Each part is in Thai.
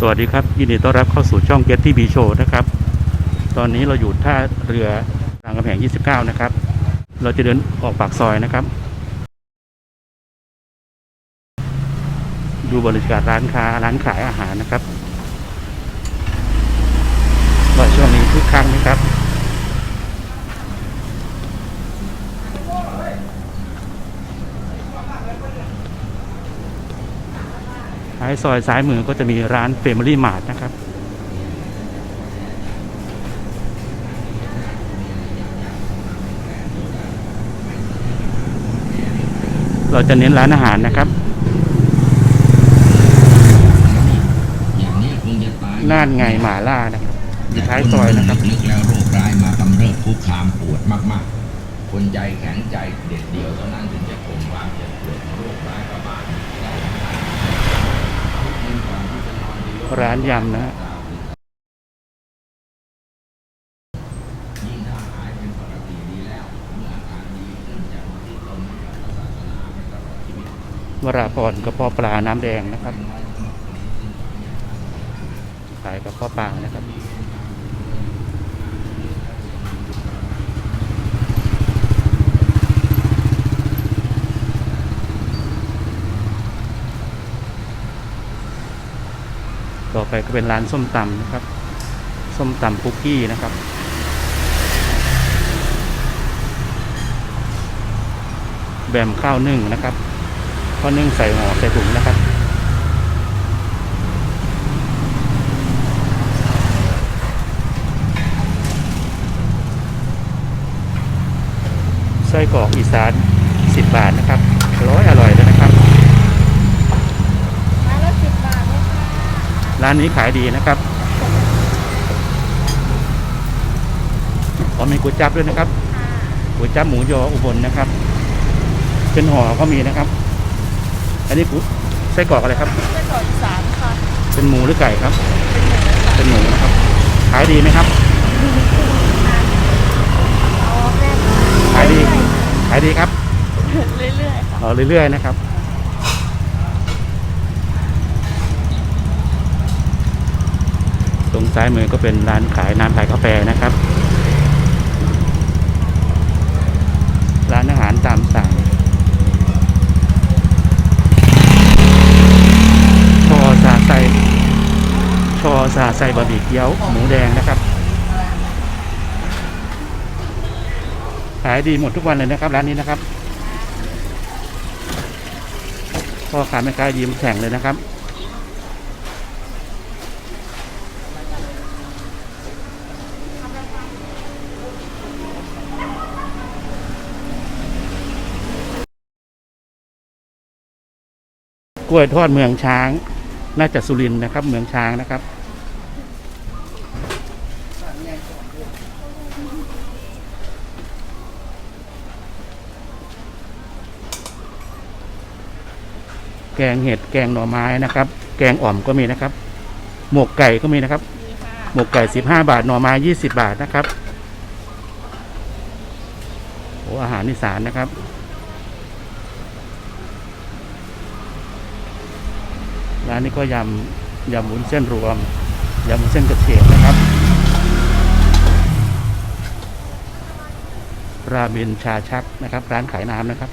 สวัสดีครับ ยินดีต้อนรับเข้าสู่ช่อง Get ที่บีโชนะครับ ตอนนี้เราอยู่ท่าเรือรางกำแพง 29 นะครับ เราจะเดินออกปากซอยนะครับ ดูบริการร้านค้าร้านขายอาหารนะครับว่าช่วงนี้คึกคักไหมครับ ท้ายซอยซ้ายมือก็จะมีร้าน Family Mart นะครับ เราจะเน้นร้านอาหารนะครับน่านไงหมาล่านะครับอยู่ท้ายซอยนะครับนึกแล้วโรคร้ายมากำเริบคุกคามปวดมาก ๆ คนใจแข็งใจเด็ดเดียวเท่านั้นถึงจะข่มความเจ็บปวดโรคร้ายประบาดได้ยิ่งกว่าที่จะนอนดี ร้านยำนะวราพรกระเพาะปลาน้ำแดงนะครับ ขายกระเพาะปลานะครับ ต่อไป ก็เป็นร้านส้มตำนะครับ ส้มตำคุกกี้นะครับ แบมข้าวนึ่งนะครับข้าวนึ่งใส่ห่อใส่ถุงนะครับไส้กรอกอีสาน 10 บาทนะครับร้อยอร่อยเลยนะครับ ไม้ละสิบบาทเลยค่ะ ร้านนี้ขายดีนะครับอ๋อมีก๋วยจั๊บด้วยนะครับก๋วยจั๊บหมูยออุบลนะครับ เป็นห่อก็มีนะครับ อันนี้ก๋วยไส้กรอกอะไรครับไส้กรอกอีสานค่ะ เป็นหมูหรือไก่ครับ เป็นหมูนะครับ ขายดีไหมครับเอาแม่ขายดี ขายดีครับ เรื่อยๆค่ะเอาเรื่อยๆนะครับ ตรง ซ้ายมือก็เป็นร้านขายน้ำขายกาแฟนะครับ ร้านอาหารตามสั่งชอซาไซชอซาไซบะหมี่เกี๊ยวหมูแดงนะครับ ขายดีหมดทุกวันเลยนะครับ ร้านนี้นะครับพ่อค้าแม่ค้ายิ้มแข่งเลยนะครับ กล้วยทอดเมืองช้าง น่าจะสุรินนะครับ เมืองช้างนะครับ แกงเห็ดแกงหน่อไม้นะครับ แกงอ่อมก็มีนะครับ หมกไก่ก็มีนะครับ หมกไก่สิบห้าบาทหน่อไม้ยี่สิบาทนะครับโอ้อาหารอีสานนะครับ ร้านนี้ก็ยำยำวุ้นเส้นรวมยำวุ้นเส้นกระเทียมนะครับ ราเมนชาชักนะครับ ร้านขายน้ำนะครับ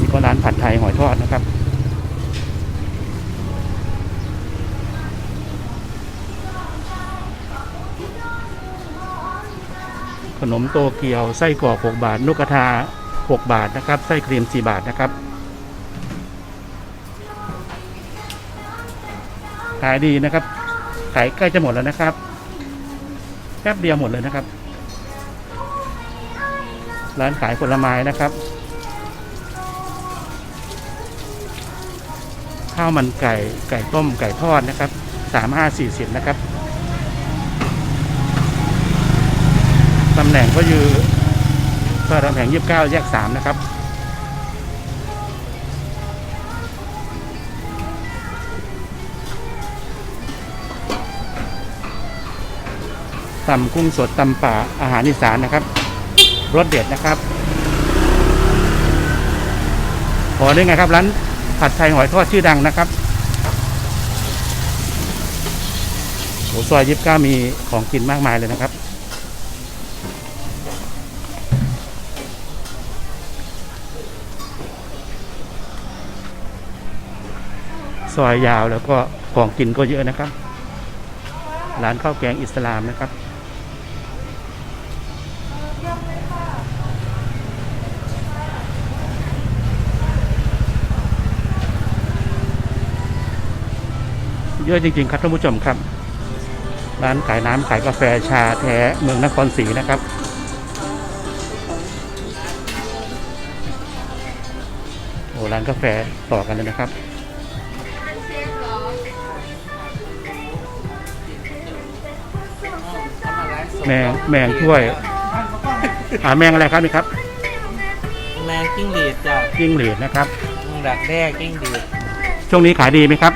นี่ก็ร้านผัดไทยหอยทอดนะครับ นมโตเกียวไส้กรอก6บาท นกกระทา 6 บาทนะครับ ไส้ครีม 4 บาทนะครับ ขายดีนะครับ ขายใกล้จะหมดแล้วนะครับแป๊บเดียวหมดเลยนะครับ ร้านขายผลไม้นะครับ ข้าวมันไก่ไก่ต้มไก่ทอดนะครับสามห้าสี่สิบนะครับ ตำแหน่งก็อยู่ซอยรามแผงยี่สิบเก้าแยกสามนะครับตำกุ้งสดตำป่าอาหารอีสานนะครับรสเด็ดนะครับ ขอได้ไงครับร้านผัดไทยหอยทอดชื่อดังนะครับโอ้ซอยยิบก้ามีของกินมากมายเลยนะครับ ซอยยาวแล้วก็ของกินก็เยอะนะครับ ร้านข้าวแกงอิสลามนะครับเยอะจริงๆครับท่านผู้ชมครับ ร้านขายน้ำขายกาแฟชาแท้เมืองนครศรีนะครับ โอ้ร้านกาแฟต่อกันเลยนะครับ แมงแมงถ้วย อ่าแมงอะไรครับนี่ครับแมงกิ้งหรีดจ้ะจิ้งหรีดนะครับแมงดักแด้กิ้งหรีดช่วงนี้ขายดีไหมครับ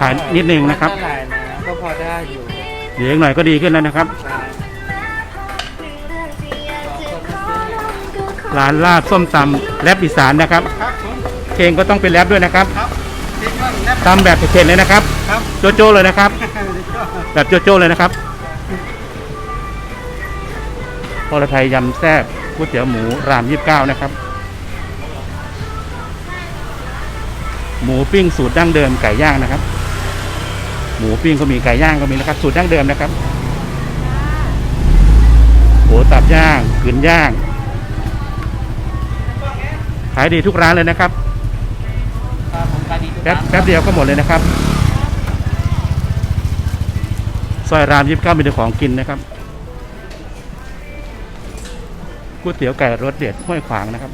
ขายนิดนึงนะครับ ไม่เท่าไหร่นะก็พอได้อยู่เดี๋ยวอีกหน่อยก็ดีขึ้นแล้วนะครับร้านลาบส้มตำแรปอีสานนะครับเพลงก็ต้องเป็นแรปด้วยนะครับตำแบบเผ็ดๆเลยนะครับโจโจ้เลยนะครับ แบบโจโจ้เลยนะครับ พลไทยยำแซ่บก๋วยเตี๋ยวหมูรามยี่สิบเก้านะครับ หมูปิ้งสูตรดั้งเดิมไก่ย่างนะครับ หมูปิ้งก็มีไก่ย่างก็มีนะครับ สูตรดั้งเดิมนะครับโหตับย่างกึ่นย่าง ขายดีทุกร้านเลยนะครับแป๊บแป๊บเดียวก็หมดเลยนะครับซอยรามยิบเก้ามีแต่ของกินนะครับ ก๋วยเตี๋ยวไก่รสเด็ดห้วยขวางนะครับ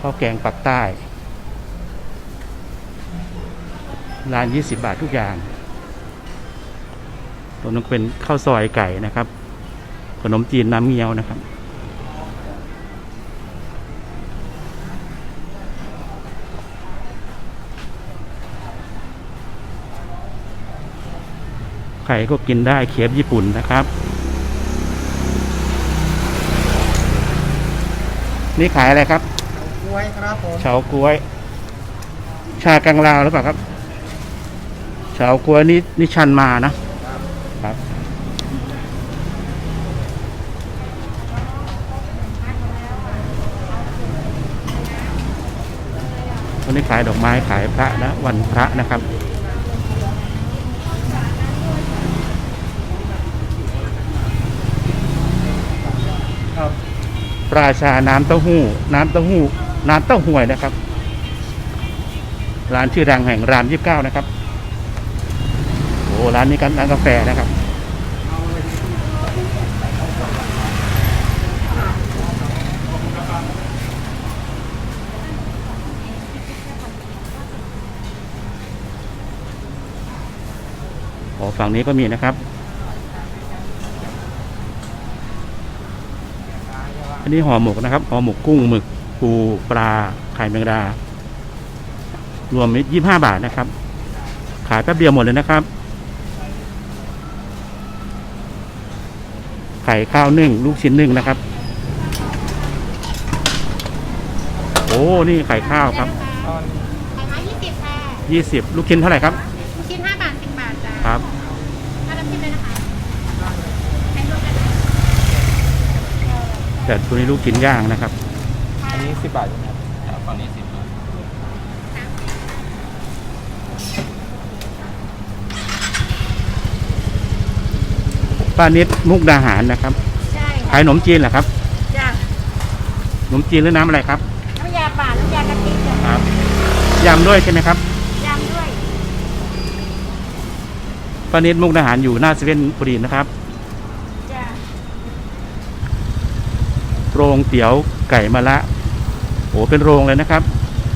ข้าวแกงปักใต้ร้านยี่สิบบาททุกอย่างตรงนั้นเป็นข้าวซอยไก่นะครับ ขนมจีนน้ำเงี้ยวนะครับ ไข่ก็กินได้เคฟญี่ปุ่นนะครับ นี่ขายอะไรครับกล้วยครับผมเฉาก้วย ชากังลาวหรือเปล่าครับเฉาก้วยนี่นี่ชันมานะครับ วันนี้ขายดอกไม้ขายพระนะ วันพระนะครับครับ ราชาน้ำเต้าหู้ น้ำเต้าหู้ น้ำเต้าหวยนะครับ ร้านชื่อดังแห่งรามยี่สิบเก้านะครับ โอ้ร้านนี้กันร้านกาแฟนะครับ โอ้ฝั่งนี้ก็มีนะครับ อันนี้ห่อหมกนะครับห่อหมกกุ้งหมึกปูปลาไข่แมงดา รวมยี่ห้าบาทนะครับ ขายแป๊บเดียวหมดเลยนะครับ ไข่ข้าวนึ่ง ลูกชิ้นนึ่งนะครับ โอ้ นี่ไข่ข้าวครับตอนขายมายี่สิบค่ะยี่สิบลูกชิ้นเท่าไหร่ครับ ลูกชิ้นห้าบาทสิบบาทจ้า ครับ ถ้าน้ำจิ้มเลยนะคะใช้รวมกันนะ แต่ตัวนี้ลูกชิ้นย่างนะครับ อันนี้สิบบาทใช่ไหมครับฝั่งนี้สิบบาทป้านิดมุกดาหารนะครับ ใช่ขายขนมจีนเหรอครับจ้าขนมจีนหรือน้ำอะไรครับ น้ำยาป่าน้ำยากะทิจ้ะครับยำด้วยใช่ไหมครับยำด้วย ป้านิดมุกดาหารอยู่หน้าเซเว่นพอดีนะครับ จ้า โรงเตี๋ยวไก่มะละโอ้เป็นโรงเลยนะครับ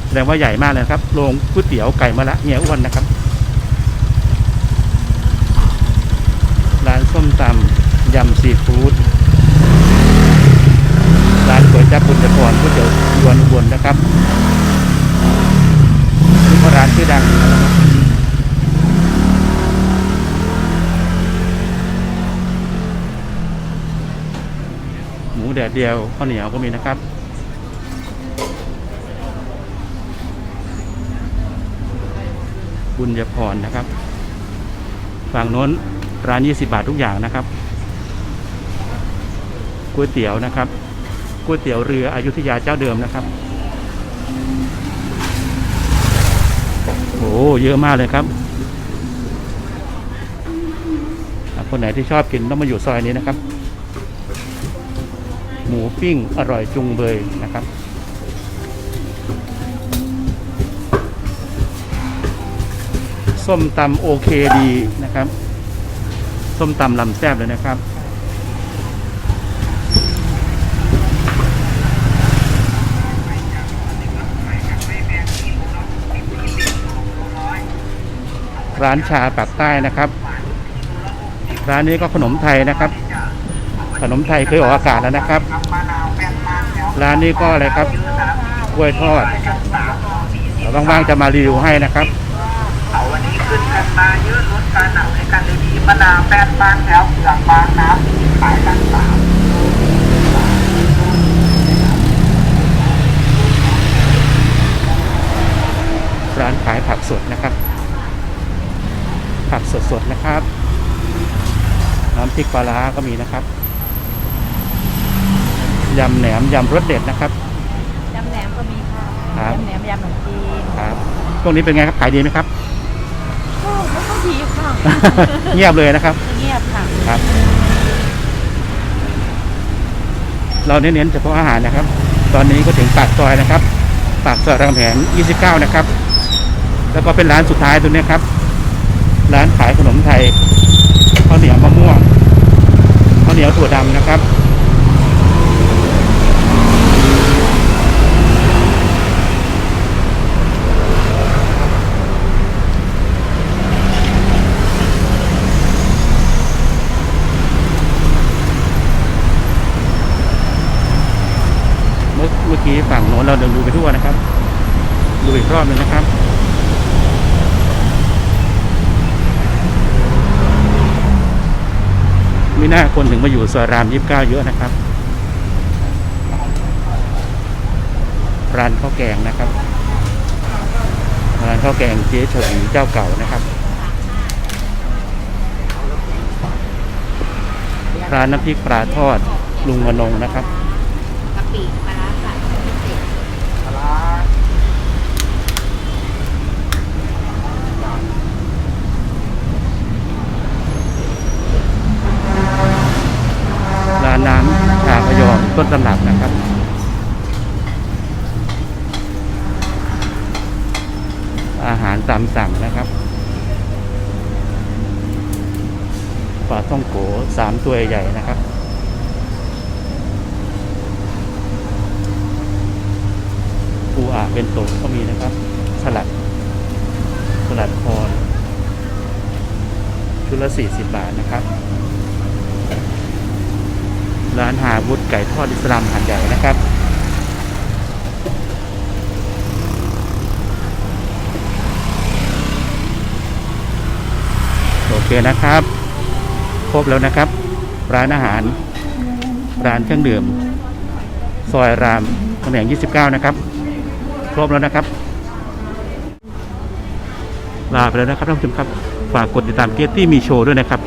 แสดงว่าใหญ่มากเลยครับโรงก๋วยเตี๋ยวไก่มะละเงี้ยอ้วนนะครับร้านส้มตำยำซีฟู้ดร้านก๋วยจั๊บบุญตะกรก๋วยเตี๋ยวยวนอุบลนะครับนี่ก็ร้านชื่อดังนะครับ แดดเดียวข้าวเหนียวก็มีนะครับบุญญพรนะครับ ฝั่งโน้นร้าน 20 บาททุกอย่างนะครับก๋วยเตี๋ยวนะครับก๋วยเตี๋ยวเรืออยุธยาเจ้าเดิมนะครับโอ้เยอะมากเลยครับ คนไหนที่ชอบกินต้องมาอยู่ซอยนี้นะครับ หมูปิ้งอร่อยจุงเบยนะครับส้มตำโอเคดีนะครับ ส้มตำลำแซบเลยนะครับ ร้านชาปากใต้นะครับ ร้านนี้ก็ขนมไทยนะครับ ขนมไทยเคยออกอากาศแล้วนะครับ ร้านนี้ก็อะไรครับกล้วยทอดว่างๆจะมารีวิวให้นะครับเอาวันนี้ขึ้นกันมาเยอะลดการหนักในการดีมะนาวแป้นบางแถวเปลือกบางน้ำขายกันสามร้านขายผักสดนะครับ ผักสดๆนะครับ น้ำพริกปลาร้าก็มีนะครับ ยำแหนมยำรสเด็ดนะครับ ยำแหนมก็มีค่ะครับ ยำแหนมยำขนมจีนครับพวกนี้เป็นไงครับขายดีไหมครับ ก็ไม่ค่อยดีค่ะ เงียบเลยนะครับ เงียบค่ะ ครับ เราเน้นๆเฉพาะอาหารนะครับ ตอนนี้ก็ถึงปากซอยนะครับ ปากซอยรามแหง29 นะครับ แล้วก็เป็นร้านสุดท้ายตรงนี้ครับ ร้านขายขนมไทยข้าวเหนียวมะม่วงข้าวเหนียวถั่วดำนะครับ เมื่อเมื่อกี้ฝั่งโน้นเราเดินดูไปทั่วนะครับ ดูอีก รอบหนึงนะครับไม่น่าคนถึงมาอยู่ซอยรามยี่สิบเก้าเยอะนะครับ ร้านข้าวแกงนะครับ ร้านข้าวแกงเจ๊เฉลีเจ้าเก่านะครับ ร้านน้ำพริกปลาทอดลุงมนงนะครับกะปิปลา ต้นตำรับนะครับ อาหารตามสั่งนะครับปลาท่องโกสามตัวใหญ่นะครับปูอาเป็นโตก็มีนะครับ สลัด สลัดคอนชุดละสี่สิบบาทนะครับ ร้านหาบุตไก่ทอดอิสลามหันใหญ่นะครับโอเคนะครับ ครบแล้วนะครับ ร้านอาหาร ร้านเครื่องดื่ม ซอยรามคำแหง29 นะครับ ครบแล้วนะครับ ลาไปแล้วนะครับท่านผู้ชมครับ ฝากกดติดตามเกตตี้มีโชว์ด้วยนะครับ